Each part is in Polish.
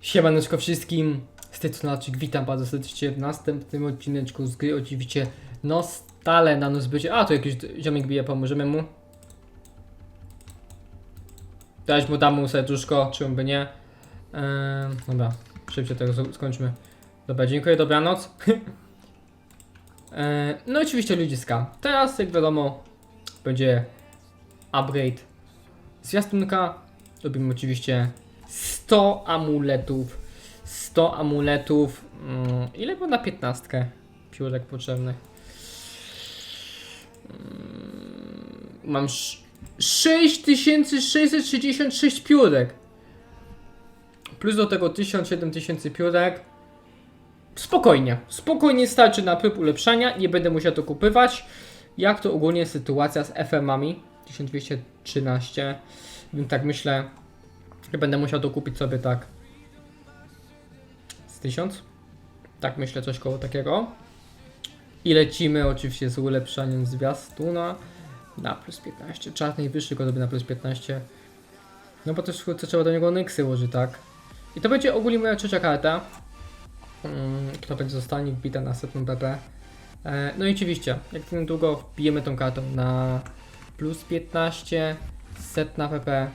Siemaneczko wszystkim, z Laczyk, witam bardzo serdecznie w następnym odcineczku z gry, oczywiście no stale na nos będzie, a tu jakiś ziomek bije, pomożemy mu Dać mu, dam mu serduszko, czemu by nie? Eee, Dobra, szybciej tego skończmy. Dobra, dziękuję, dobranoc. Eee, No oczywiście ludziska, teraz jak wiadomo będzie upgrade zwiastunka, robimy oczywiście 100 amuletów. 100 amuletów. Mm, ile było na 15 piórek potrzebnych? Mm, mam sz- 6666 piórek. Plus do tego 1000-7000 piórek. Spokojnie, spokojnie starczy na prób ulepszania, nie będę musiał to kupywać. Jak to ogólnie sytuacja z FM-ami? 1213. Więc tak myślę, że będę musiał dokupić sobie tak z 1000. Tak myślę, coś koło takiego. I lecimy oczywiście z ulepszaniem zwiastuna na plus 15. Czas najwyższy go na plus 15. No bo też wkrótce trzeba do niego nyksy ułożyć, tak? I to będzie ogólnie moja trzecia karta. Mm, która będzie zostanie wbita na setną PP. E, no i oczywiście, jak niedługo wbijemy tą kartą na plus 15, setna PP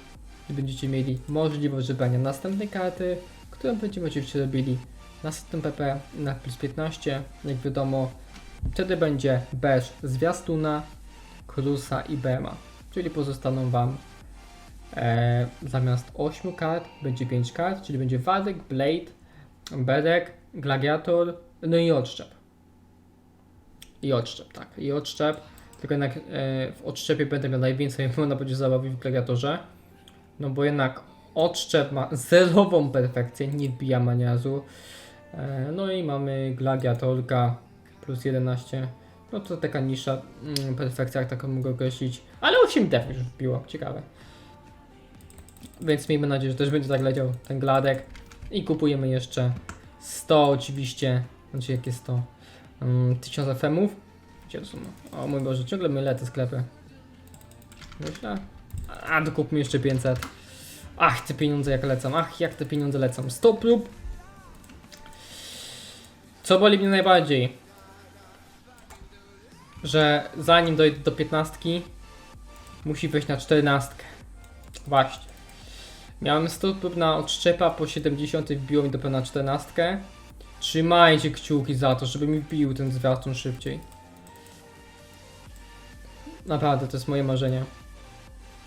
i będziecie mieli możliwość wybrania następnej karty, którą będziemy oczywiście robili na setnym PP na plus 15. Jak wiadomo, wtedy będzie bez zwiastuna, Krusa i Bema, czyli pozostaną Wam e, zamiast 8 kart będzie 5 kart, czyli będzie Wadek, Blade, Bedek, Gladiator, no i Odszczep. I odszczep, tak. I odszczep. Tylko jednak e, w odszczepie będę miał najwięcej, można będzie zabawić w gladiatorze. No bo jednak odszczep ma zerową perfekcję, nie wbija maniazu. E, no i mamy gladiatorka plus 11. No to taka niższa mm, perfekcja, jak taką mogę określić. Ale 8 def już wbiło, ciekawe. Więc miejmy nadzieję, że też będzie tak leciał ten gladek. I kupujemy jeszcze 100 oczywiście. Znaczy jakie 100? Um, 1000 FM-ów. Gdzie to są? O mój Boże, ciągle mylę te sklepy. Myślę. A, dokupmy jeszcze 500. Ach, te pieniądze jak lecą. Ach, jak te pieniądze lecą. 100 prób. Co boli mnie najbardziej? Że zanim dojdę do 15, musi wejść na 14. Właśnie. Miałem 100 prób na odszczepa, po 70 wbiło mi dopiero na 14. Trzymajcie kciuki za to, żeby mi wbił ten zwiastun szybciej. Naprawdę, to jest moje marzenie.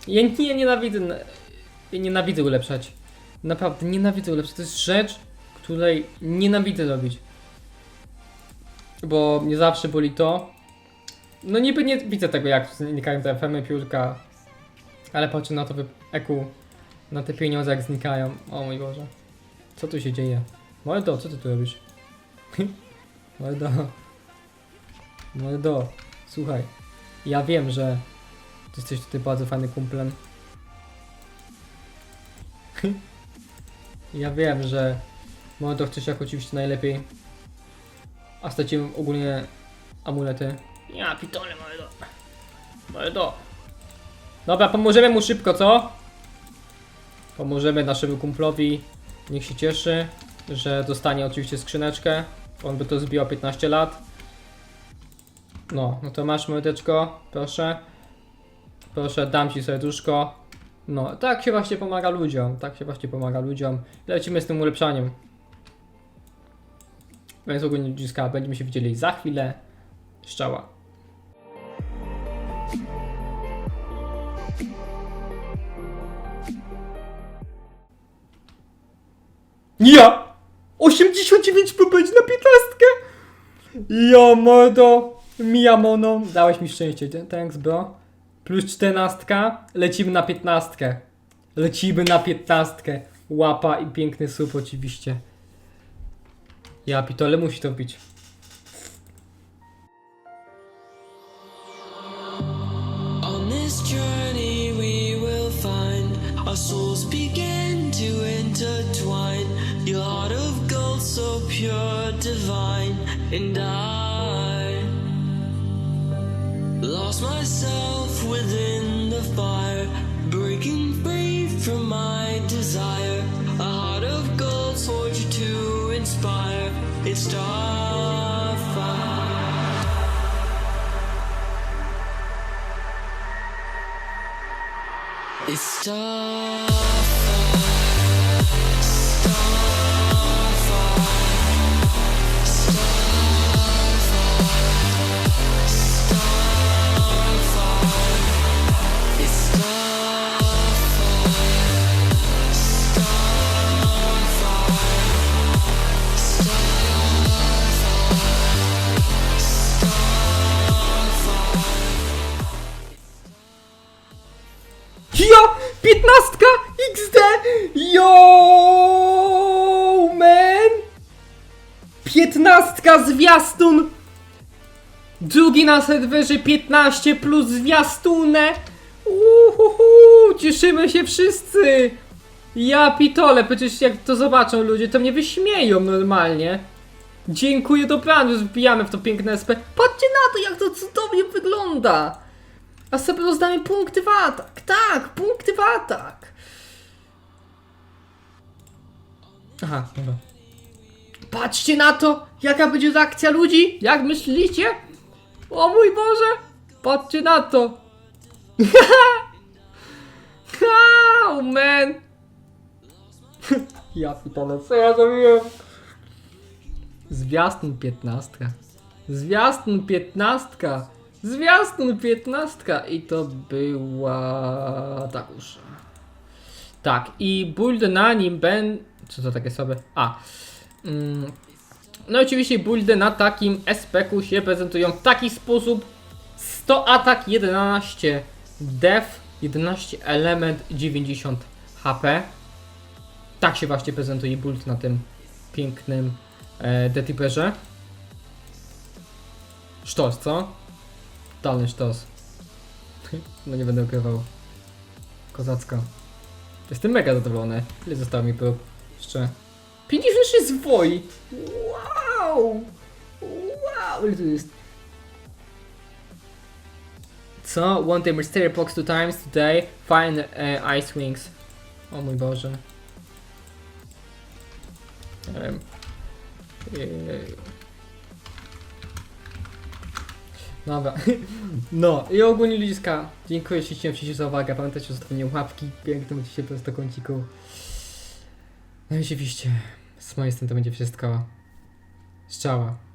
Ja nie nienawidzę. Ja nienawidzę ulepszać. Naprawdę, nienawidzę ulepszać. To jest rzecz, której nienawidzę robić. Bo mnie zawsze boli to. No niby nie widzę tego, jak znikają te FM piórka. Ale patrzę na to eku. Na te pieniądze, jak znikają. O mój Boże. Co tu się dzieje? Mordo, co ty tu robisz? Mordo. Mordo, słuchaj. Ja wiem, że ty jesteś tutaj bardzo fajny kumplem. ja wiem, że Mordo chcesz jak oczywiście najlepiej. A straciłem ogólnie amulety. Ja pitole, Mordo. Mordo. Dobra, pomożemy mu szybko, co? Pomożemy naszemu kumplowi. Niech się cieszy, że dostanie oczywiście skrzyneczkę. On by to zbił 15 lat. No, no to masz mordeczko, proszę. Proszę, dam ci serduszko. No, tak się właśnie pomaga ludziom. Tak się właśnie pomaga ludziom. Lecimy z tym ulepszaniem. Więc ogólnie ludziska, będziemy się widzieli za chwilę. Szczała. Ja! 89 będzie na 15! Ja mordo! Miyamono, dałeś mi szczęście, thanks bro. Plus 14, lecimy na 15. Lecimy na 15. Łapa i piękny słup oczywiście. Ja pitole musi to bić. On this journey we will find our souls begin to intertwine. Your heart of gold, so pure, divine, and I Lost myself within the fire, breaking free from my desire. A heart of gold forged to inspire. It's starfire. It's starfire. Zwiastun! Drugi na serwerze 15 plus zwiastunę! Uhuhu! Cieszymy się wszyscy! Ja pitole, przecież jak to zobaczą ludzie, to mnie wyśmieją normalnie. Dziękuję, dobranoc, wbijamy w to piękne SP. Patrzcie na to, jak to cudownie wygląda! A sobie rozdamy punkty w atak. Tak, punkty w atak. Aha, dobra. Patrzcie na to, jaka będzie reakcja ludzi. Jak myślicie? O mój Boże! Patrzcie na to. oh man. ja pitole, co ja zrobiłem? Zwiastun 15. Zwiastun 15. Zwiastun 15. I to była. Tak już. Tak, i build na nim ben. Co to takie sobie? A. Mm. No i oczywiście buildy na takim SPK się prezentują w taki sposób. 100 atak, 11 def, 11 element, 90 HP. Tak się właśnie prezentuje build na tym pięknym e, Detipperze. Sztos, co? Totalny sztos. No nie będę ukrywał. Kozacka. Jestem mega zadowolony. Ile zostało mi prób? Jeszcze. 56 zwoi! Wow! Wow! Ile tu jest? Co? Want the mystery box two times today? Find uh, ice wings. O mój Boże. Nie. Dobra. No i ogólnie ludziska, dziękuję ślicznie za uwagę. Pamiętajcie o zostawieniu łapki. Będzie się prosto kąciku. No i oczywiście, z mojej strony to będzie wszystko. Strzała.